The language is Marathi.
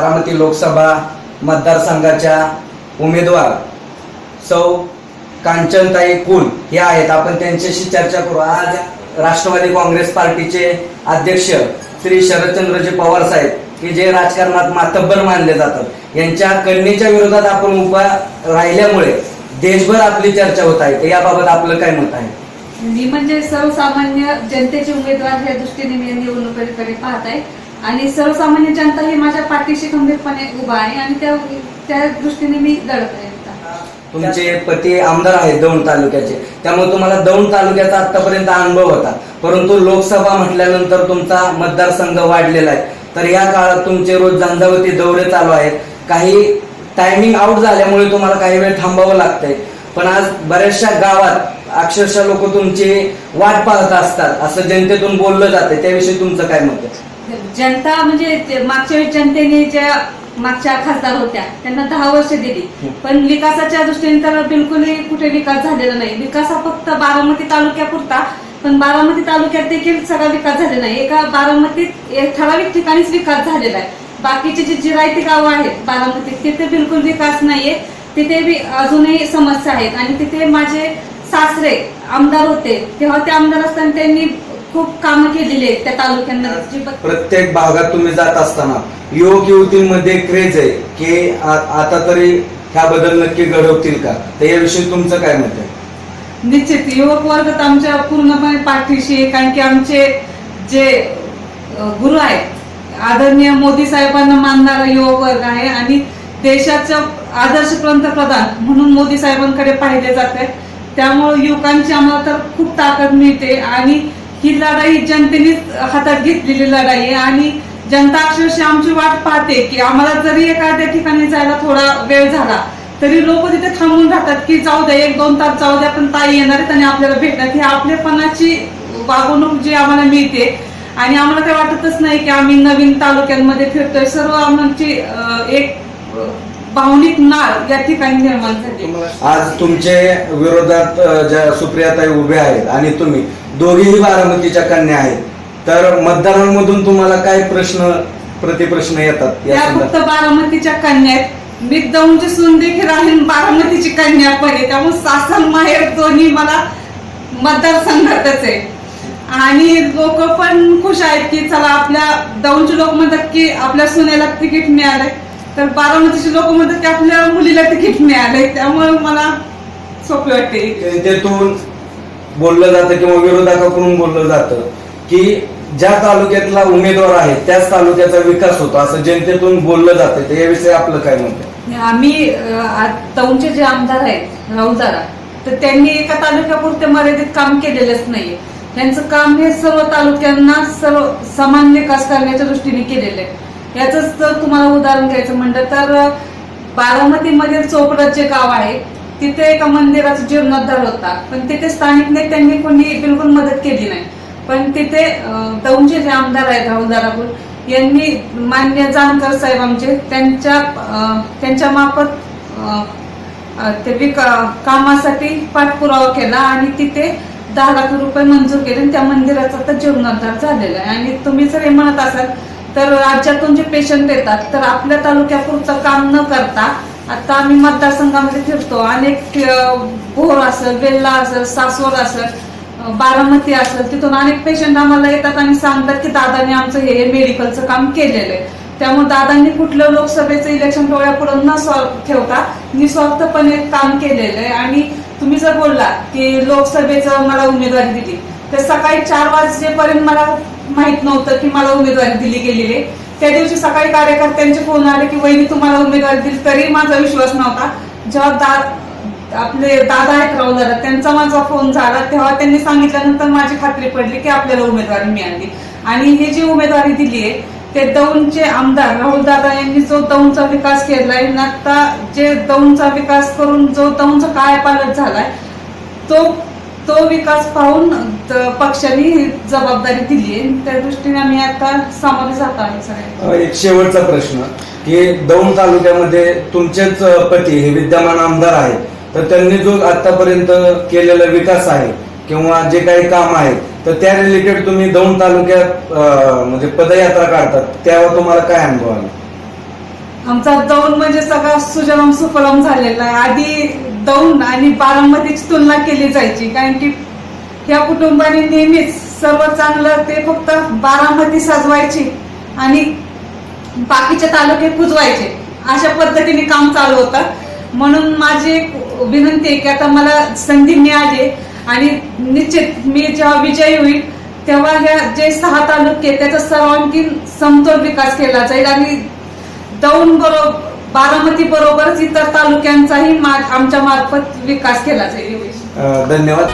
बारामती लोकसभा मतदारसंघाच्या उमेदवार सौ कांचनताई कुल हे आहेत. आपण त्यांच्याशी चर्चा करू. आज राष्ट्रवादी काँग्रेस पार्टीचे अध्यक्ष श्री शरदचंद्रजी पवार साहेब की जे राजकारणात मातब्बर मानले जातात यांच्या कन्येच्या विरोधात आपण उभा राहिल्यामुळे देशभर आपली चर्चा होत आहे. याबाबत आपलं काय मत आहे? मी म्हणजे सर्वसामान्य जनतेचे उमेदवार या दृष्टीने मी निवडणुकीकडे पाहत आहे. आणि सर्वसामान्य जनता ही माझ्या पाठीशी खंबीरपणे उभा आहे आणि त्या त्या दृष्टीने मी लढत आहे तुमचे पती आमदार आहेत दौंड तालुक्याचे. त्यामुळे तुम्हाला दौंड तालुक्याचा आतापर्यंत अनुभव होता. परंतु लोकसभा म्हटल्यानंतर तुमचा मतदारसंघ वाढलेला आहे. तर या काळात तुमचे रोज झंझावती दौरे चालू आहेत. काही टायमिंग आउट झाल्यामुळे तुम्हाला काही वेळ थांबावं लागतंय. पण आज बऱ्याचशा गावात अक्षरशः लोक तुमची वाट पाहत असतात. असं जनतेतून बोललं जाते त्याविषयी तुमचं काय मत आहे? जनता म्हणजे मागच्या वेळी जनतेने ज्या मागच्या खासदार होत्या त्यांना दहा वर्ष दिली. पण विकासाच्या दृष्टीने तर बिलकुलही कुठे विकास झालेला नाही. विकास हा फक्त बारामती तालुक्यापुरता पण बारामती तालुक्यात देखील सगळा विकास झालेला नाही. एका बारामतीत ठराविक ठिकाणीच विकास झालेला आहे. बाकीचे जे जिरायती गावं आहेत बारामतीत तिथे बिलकुल विकास नाहीये. तिथे बी अजूनही समस्या आहेत. आणि तिथे माझे सासरे आमदार होते. तेव्हा ते आमदार असताना त्यांनी खूप कामं केलेली आहेत त्या तालुक्यांमध्ये जी प्रत्येक भागात तुम्ही जात असताना युवक युवतींमध्ये क्रेज आहे की आ- आता तरी ह्या बदल नक्की घडवतील का? तर याविषयी तुमचं काय मत आहे? निश्चित. युवक वर्ग तर आमच्या पूर्णपणे पाठीशी आहे कारण की आमचे जे अ, गुरु आहेत आदरणीय मोदी साहेबांना मानणारा युवक वर्ग आहे आणि देशाचं आदर्श पंतप्रधान म्हणून मोदी साहेबांकडे पाहिले जाते. त्यामुळे युवकांची आम्हाला तर खूप ताकद मिळते आणि ही लढाई जनतेनेच हातात घेतलेली लढाई आहे आणि जनता अक्षरशः आमची वाट पाहते की आम्हाला जरी एखाद्या ठिकाणी जायला थोडा वेळ झाला तरी लोक तिथे थांबून राहतात की जाऊ द्या एक दोन तास जाऊ द्या पण ताई येणार आहेत आणि आपल्याला भेटणार. ही आपलेपणाची वागणूक जी आम्हाला मिळते. आणि आम्हाला काही वाटतच नाही की आम्ही नवीन तालुक्यांमध्ये फिरतोय. सर्व आमची एक भावनिक नाळ या ठिकाणी निर्माण झाली. आज तुमचे विरोधात ज्या सुप्रियाताई उभे आहेत आणि तुम्ही दोघेही बारामतीच्या कन्या आहेत. तर मतदारांमधून तुम्हाला काय प्रश्न प्रतिप्रश्न येतात? या त्या संदर्भात. फक्त बारामतीच्या कन्या आहेत. मी दौंडची सून देखील आणि बारामतीची कन्या पण आहे त्यामुळे सासन माहेर दोन्ही मला मतदारसंघातच आहे. आणि लोक पण खुश आहेत की चला आपल्या दौंडचे लोक म्हणतात की आपल्या सुनेला तिकीट मिळालंय. तर बारामतीचे लोक म्हणतात की आपल्या मुलीला तिकीट मिळालंय. त्यामुळे मला सोपे वाटते जनतेतून बोललं जातं किंवा विरोधकाकडून बोललं जातं की ज्या तालुक्यातला उमेदवार आहे त्याच तालुक्याचा विकास होतो असं जनतेतून बोललं जातं. तर याविषयी आपलं काय म्हणतं आम्ही अं, जे आमदार आहेत राहुल दादा तर त्यांनी एका तालुक्यापुरते मर्यादित काम केलेलंच नाहीये. त्यांचं काम हे सर्व तालुक्यांना सर्व समान विकास करण्याच्या दृष्टीने केलेलं आहे. याच जर तुम्हाला उदाहरण घ्यायचं म्हणलं तर बारामतीमध्ये चोपडा जे गाव आहे तिथे एका मंदिराचा जीर्णोद्धार होता. पण तिथे स्थानिक नेत्यांनी कोणी बिलकुल मदत केली नाही. पण तिथे दौंडचे जे आमदार आहेत राहुल दारापूर यांनी मान्य जानकर साहेब आमचे त्यांच्या त्यांच्या मार्फत ते विका कामासाठी पाठपुरावा केला आणि तिथे दहा लाख रुपये मंजूर केले आणि त्या मंदिराचा तर जीर्णोद्धार झालेला आहे. आणि तुम्ही जर हे म्हणत असाल तर राज्यातून जे पेशंट येतात तर आपल्या तालुक्यापुरतं काम न करता आता आम्ही मतदारसंघामध्ये फिरतो. अनेक भोर असेल वेल्ला असेल सासवड असेल बारामती असेल तिथून अनेक पेशंट आम्हाला येतात आणि सांगतात की दादाने आमचं हे हे मेडिकलचं काम केलेलं आहे. त्यामुळे दादांनी कुठलं लोकसभेचं इलेक्शन डोळ्यापुढे न सॉल्व ठेवता निस्वार्थपणे काम केलेलं आहे. आणि तुम्ही जर बोलला की लोकसभेचं मला उमेदवारी दिली तर सकाळी चार वाजेपर्यंत मला माहीत नव्हतं की मला उमेदवारी दिली गेलेली आहे. त्या दिवशी सकाळी कार्यकर्त्यांचे फोन आले की वहिनी तुम्हाला उमेदवारी दिली. तरी माझा विश्वास नव्हता. जेव्हा दा आपले दादा आहेत राहुल दादा त्यांचा माझा फोन झाला. तेव्हा त्यांनी सांगितल्यानंतर माझी खात्री पडली की आपल्याला उमेदवारी मिळाली. आणि ही जी उमेदवारी दिली आहे ते दौंडचे आमदार राहुल दादा यांनी जो दौंडचा विकास केलाय आणि आता जे दौंडचा विकास करून जो दौंडचा काय पालट झालाय तो तो विकास पाहून पक्षाने जबाबदारी दिली आहे. त्या दृष्टीने आम्ही आता सामोरे जात आहे एक शेवटचा प्रश्न की दौंड तालुक्यामध्ये तुमचेच पती हे विद्यमान आमदार आहेत तर त्यांनी जो आतापर्यंत केलेला विकास आहे किंवा जे काही काम आहे तर त्या रिलेटेड तुम्ही दौंड तालुक्यात म्हणजे पदयात्रा काढतात त्यावर तुम्हाला काय अनुभव आला? आमचा दौंड म्हणजे सगळा सुजलम सुफलम झालेला आहे. आधी दौंड आणि बारामतीची तुलना केली जायची. कारण की ह्या कुटुंबाने नेहमीच सर्व चांगलं ते फक्त बारामती सजवायची आणि बाकीचे तालुके पुजवायचे अशा पद्धतीने काम चालू होतं. म्हणून माझी एक विनंती आहे की आता मला संधी मिळाली आणि निश्चित मी जेव्हा विजयी होईल तेव्हा ह्या जे सहा तालुके त्याचा सर्वांगीण समतोल विकास केला जाईल आणि दौंड बरोबर बारामती बरोबरच इतर तालुक्यांचाही आमच्या मार्फत विकास केला जाईल. धन्यवाद.